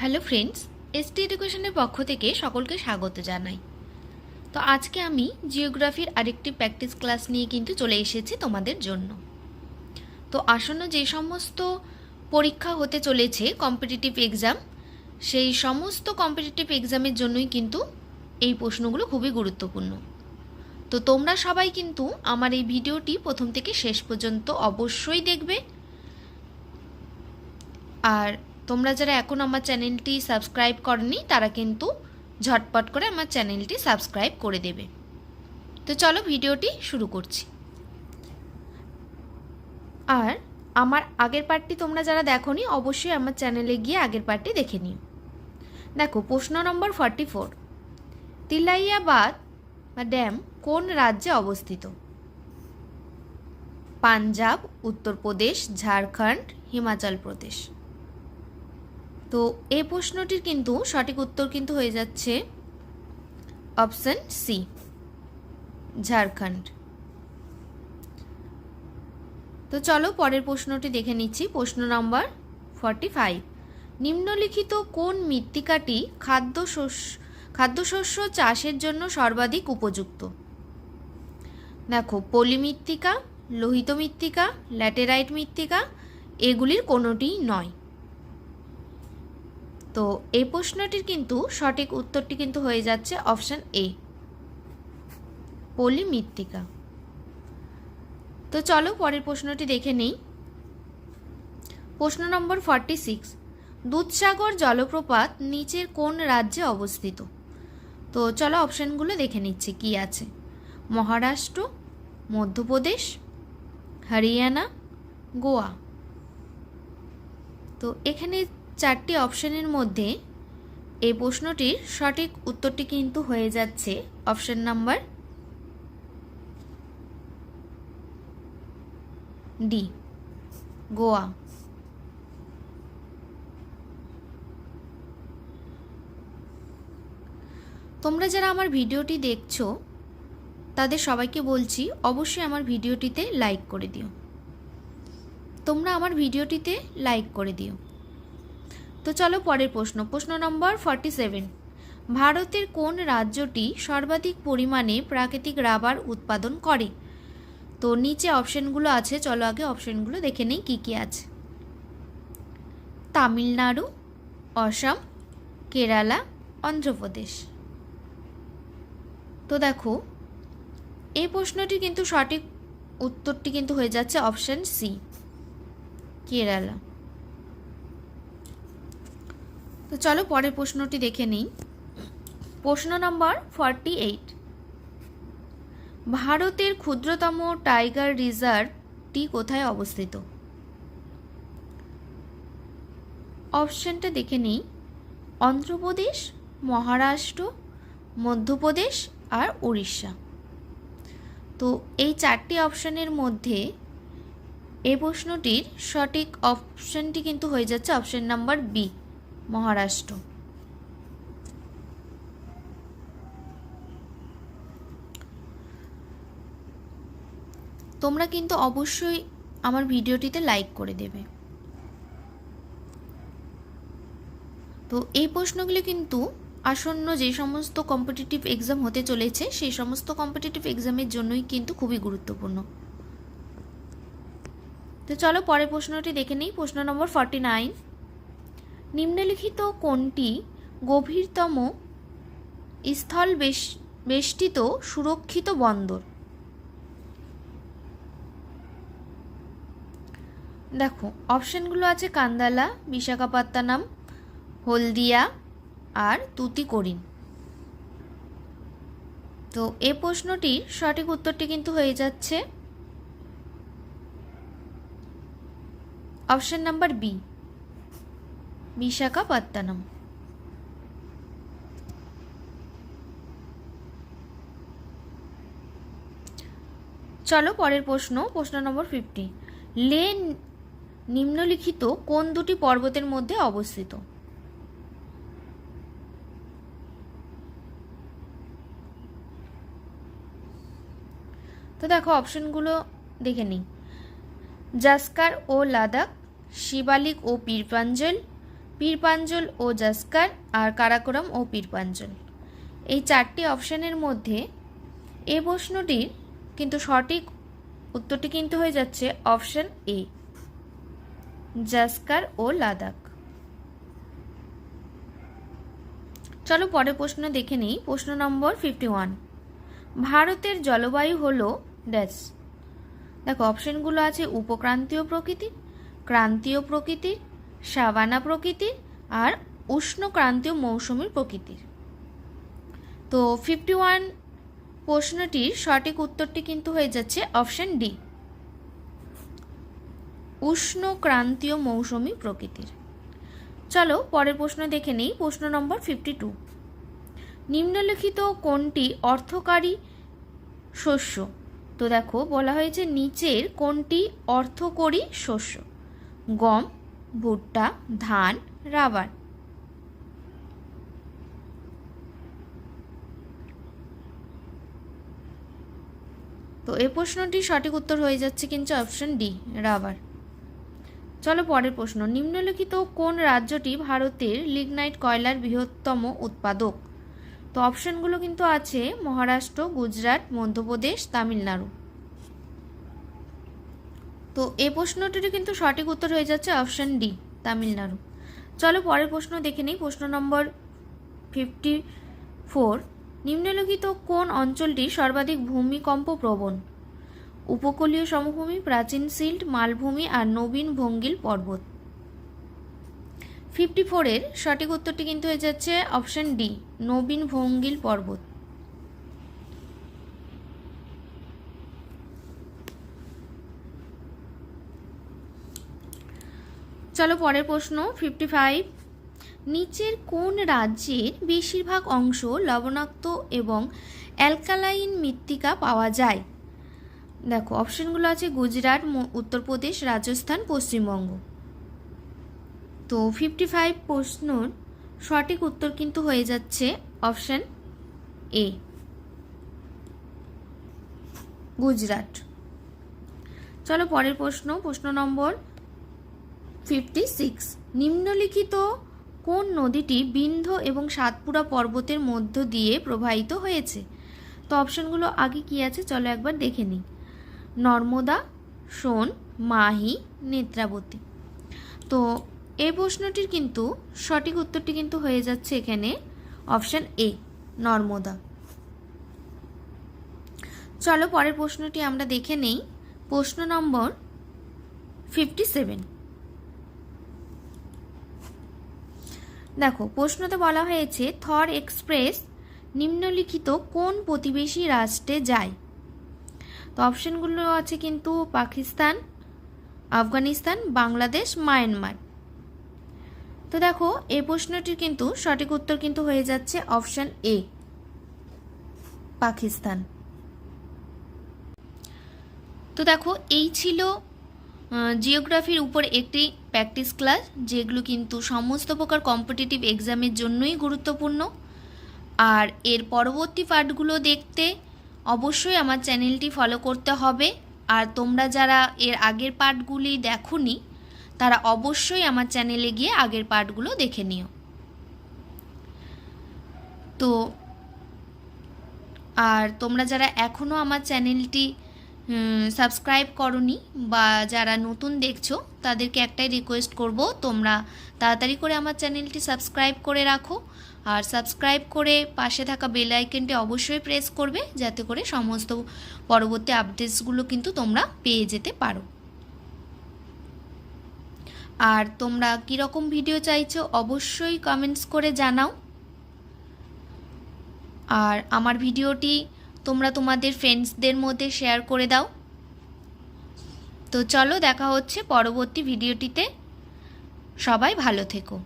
Hello friends, ST এডুকেশনের পক্ষ থেকে সকলকে স্বাগত জানাই। তো আজকে আমি জিওগ্রাফির আরেকটি প্র্যাকটিস ক্লাস নিয়ে কিন্তু চলে এসেছি তোমাদের জন্য। তো আসন্ন যে সমস্ত পরীক্ষা হতে চলেছে কম্পিটিটিভ এক্সাম সেই সমস্ত কম্পিটিটিভ এক্সামের জন্যই কিন্তু এই প্রশ্নগুলো খুবই গুরুত্বপূর্ণ। তো তোমরা সবাই কিন্তু আমার এই ভিডিওটি প্রথম থেকে শেষ পর্যন্ত অবশ্যই দেখবে। আর তোমরা যারা এখন আমার চ্যানেলটি সাবস্ক্রাইব করনি, তারা কিন্তু ঝটপট করে আমার চ্যানেলটি সাবস্ক্রাইব করে দেবে। তো চলো ভিডিওটি শুরু করছি। আর আমার আগের পার্টটি তোমরা যারা দেখোনি, অবশ্যই আমার চ্যানেলে গিয়ে আগের পার্টটি দেখে নিও। দেখো, প্রশ্ন নম্বর ফর্টি ফোর তিলাইয়াবাদ, বা ড্যাম, কোন রাজ্যে অবস্থিত? পাঞ্জাব, উত্তরপ্রদেশ, ঝাড়খণ্ড, হিমাচল প্রদেশ। তো এই প্রশ্নটির কিন্তু সঠিক উত্তর কিন্তু হয়ে যাচ্ছে অপশন সি, ঝাড়খণ্ড। তো চলো পরের প্রশ্নটি দেখে নিচ্ছি। প্রশ্ন নম্বর ফর্টি ফাইভ নিম্নলিখিত কোন মৃত্তিকাটি খাদ্য শস্য খাদ্যশস্য চাষের জন্য সর্বাধিক উপযুক্ত? দেখো পলি মৃত্তিকা লোহিত মৃত্তিকা, ল্যাটেরাইট মৃত্তিকা, এগুলির কোনোটিই নয়। তো এই প্রশ্নটির কিন্তু সঠিক উত্তরটি কিন্তু হয়ে যাচ্ছে অপশান এ। পলি মৃত্তিকা তো চলো পরের প্রশ্নটি দেখে নেই। প্রশ্ন নম্বর ফর্টি সিক্স দুধসাগর জলপ্রপাত নিচের কোন রাজ্যে অবস্থিত? তো চলো অপশানগুলো দেখে নিচ্ছি কি আছে। মহারাষ্ট্র, মধ্যপ্রদেশ, হরিয়ানা, গোয়া। তো এখানে চারটি অপশানের মধ্যে এই প্রশ্নটির সঠিক উত্তরটি কিন্তু হয়ে যাচ্ছে। Option number D, Goa. তোমরা যারা আমার ভিডিওটি দেখছ, তাদের সবাইকে বলছি, অবশ্যই আমার ভিডিওটিতে লাইক করে দিও। তোমরা আমার ভিডিওটিতে লাইক করে দিও। তো চলো পরের প্রশ্ন। প্রশ্ন নম্বর ফর্টি সেভেন ভারতের কোন রাজ্যটি সর্বাধিক পরিমাণে প্রাকৃতিক রাবার উৎপাদন করে? তো নিচে অপশানগুলো আছে, চলো আগে অপশানগুলো দেখে নেই কী কী আছে। তামিলনাড়ু, অসম, কেরালা, অন্ধ্রপ্রদেশ। তো দেখো, এই প্রশ্নটি কিন্তু সঠিক উত্তরটি কিন্তু হয়ে যাচ্ছে অপশান সি, কেরালা। তো চলো পরের প্রশ্নটি দেখে নিই। প্রশ্ন নম্বর ফর্টি এইট ভারতের ক্ষুদ্রতম টাইগার রিজার্ভটি কোথায় অবস্থিত? অপশানটা দেখে নিই। অন্ধ্রপ্রদেশ, মহারাষ্ট্র, মধ্যপ্রদেশ আর উড়িষ্যা। তো এই চারটি অপশানের মধ্যে এই প্রশ্নটির সঠিক অপশানটি কিন্তু হয়ে যাচ্ছে অপশান নাম্বার বি মহারাষ্ট্র। তোমরা কিন্তু অবশ্যই আমার ভিডিওটিতে লাইক করে দেবে। তো এই প্রশ্নগুলি কিন্তু আসন্ন যে সমস্ত কম্পিটিটিভ এক্সাম হতে চলেছে, সেই সমস্ত কম্পিটিটিভ এক্সামের জন্যই কিন্তু খুবই গুরুত্বপূর্ণ। তো চলো পরের প্রশ্নটি দেখে নিই। প্রশ্ন নম্বর ফর্টি নাইন নিম্নলিখিত কোনটি গভীরতম স্থল বেষ্টিত সুরক্ষিত বন্দর। দেখো, অপশানগুলো আছে কান্দালা, বিশাখাপত্তনম, হলদিয়া আর তুতিকোরিন। তো এ প্রশ্নটির সঠিক উত্তরটি কিন্তু হয়ে যাচ্ছে অপশান নাম্বার বি। বিশাখাপত্তনম। চলো পরের প্রশ্ন প্রশ্ন নম্বর ফিফটি লে নিম্নলিখিত কোন দুটি পর্বতের মধ্যে অবস্থিত? তো দেখো, অপশনগুলো দেখে নিই। জাস্কার ও লাদাখ, শিবালিক ও পীরপাঞ্জল পীরপাঞ্জল ও জাস্কার আর কারাকোরাম ও পীরপাঞ্জল। এই চারটি অপশানের মধ্যে এ প্রশ্নটির কিন্তু সঠিক উত্তরটি কিন্তু হয়ে যাচ্ছে অপশান এ, জাস্কার ও লাদাখ। চলো পরের প্রশ্ন দেখে নিই। প্রশ্ন নম্বর ফিফটি ওয়ান ভারতের জলবায়ু হল ড্যাশ। দেখো, অপশনগুলো আছে উপক্রান্তীয় প্রকৃতির ক্রান্তীয় প্রকৃতির সাবানা প্রকৃতির আর উষ্ণক্রান্তীয় মৌসুমীর প্রকৃতির। তো ফিফটি ওয়ান প্রশ্নটির সঠিক উত্তরটি কিন্তু হয়ে যাচ্ছে অপশন ডি উষ্ণ ক্রান্তীয় মৌসুমী প্রকৃতির। চলো পরের প্রশ্ন দেখে নেই, প্রশ্ন নম্বর ফিফটি টু নিম্নলিখিত কোনটি অর্থকারী শস্য? তো দেখো, বলা হয়েছে নিচের কোনটি অর্থকরী শস্য? গম ভুট্টা, ধান, রাবার। তো এই প্রশ্নটির সঠিক উত্তর হয়ে যাচ্ছে কিন্তু অপশন ডি রাবার। চলো পরের প্রশ্ন। নিম্নলিখিত কোন রাজ্যটি ভারতের লিগনাইট কয়লার বৃহত্তম উৎপাদক? তো অপশনগুলো কিন্তু আছে মহারাষ্ট্র, গুজরাট, মধ্যপ্রদেশ, তামিলনাড়ু। তো এই প্রশ্নটির কিন্তু সঠিক উত্তর হয়ে যাচ্ছে অপশন ডি, তামিলনাড়ু। চলো পরের প্রশ্ন দেখে নিই। প্রশ্ন নম্বর ফিফটি ফোর, নিম্নলিখিত কোন অঞ্চলটি সর্বাধিক ভূমিকম্প প্রবণ? উপকূলীয় সমভূমি, প্রাচীন সিল্ট, মালভূমি আর নবীন ভঙ্গিল পর্বত। ফিফটি ফোরের সঠিক উত্তরটি কিন্তু হয়ে যাচ্ছে অপশন ডি, নবীন ভঙ্গিল পর্বত। চলো পরের প্রশ্ন ফিফটি ফাইভ নিচের কোন রাজ্যের বেশিরভাগ অংশ লবণাক্ত এবং অ্যালকালাইন মৃত্তিকা পাওয়া যায়? দেখো, অপশনগুলো আছে গুজরাট উত্তরপ্রদেশ, রাজস্থান, পশ্চিমবঙ্গ। তো ফিফটি ফাইভ প্রশ্নর সঠিক উত্তর কিন্তু হয়ে যাচ্ছে অপশন এ গুজরাট। চলো পরের প্রশ্ন প্রশ্ন নম্বর ফিফটি সিক্স, নিম্নলিখিত কোন নদীটি বিন্ধ্য এবং সাতপুরা পর্বতের মধ্য দিয়ে প্রবাহিত হয়েছে? তো অপশনগুলো আগে কি আছে? চলো একবার দেখে নিই। নর্মদা, সোন, মাহি, নেত্রাবতী। তো এই প্রশ্নটির কিন্তু সঠিক উত্তরটি কিন্তু হয়ে যাচ্ছে এখানে অপশান এ, নর্মদা। চলো পরের প্রশ্নটি আমরা দেখে নেই। প্রশ্ন নম্বর ফিফটি সেভেন। দেখো, প্রশ্নতে বলা হয়েছে, থর এক্সপ্রেস নিম্নলিখিত কোন প্রতিবেশী রাষ্ট্রে যায়? তো অপশনগুলো আছে কিন্তু পাকিস্তান, আফগানিস্তান, বাংলাদেশ, মায়ানমার। তো দেখো, এই প্রশ্নটির কিন্তু সঠিক উত্তর কিন্তু হয়ে যাচ্ছে অপশান এ, পাকিস্তান। তো দেখো, এই ছিল জিওগ্রাফির উপর একটি প্র্যাকটিস ক্লাস যেগুলো কিন্তু সমস্ত প্রকার কম্পিটিটিভ এক্সামের জন্যই গুরুত্বপূর্ণ। আর এর পরবর্তী পার্টগুলো দেখতে অবশ্যই আমার চ্যানেলটি ফলো করতে হবে। আর তোমরা যারা এর আগের পার্টগুলি দেখোনি, তারা অবশ্যই আমার চ্যানেলে গিয়ে আগের পার্টগুলো দেখে নিও। তো, আর তোমরা যারা এখনও আমার চ্যানেলটি সাবস্ক্রাইব করনি বা যারা নতুন দেখছ, তাদেরকে একটাই রিকোয়েস্ট করব, তোমরা তাড়াতাড়ি করে আমার চ্যানেলটি সাবস্ক্রাইব করে রাখো। আর সাবস্ক্রাইব করে পাশে থাকা বেল আইকনটি অবশ্যই প্রেস করবে, যাতে করে সমস্ত পরবর্তী আপডেটসগুলো কিন্তু তোমরা পেয়ে যেতে পারো। আর তোমরা কীরকম ভিডিও চাইছো, অবশ্যই কমেন্টস করে জানাও। আর আমার ভিডিওটি তোমরা তোমাদের ফ্রেন্ডসদের মধ্যে শেয়ার করে দাও। তো চলো দেখা হচ্ছে পরবর্তী ভিডিওটিতে সবাই ভালো থেকো।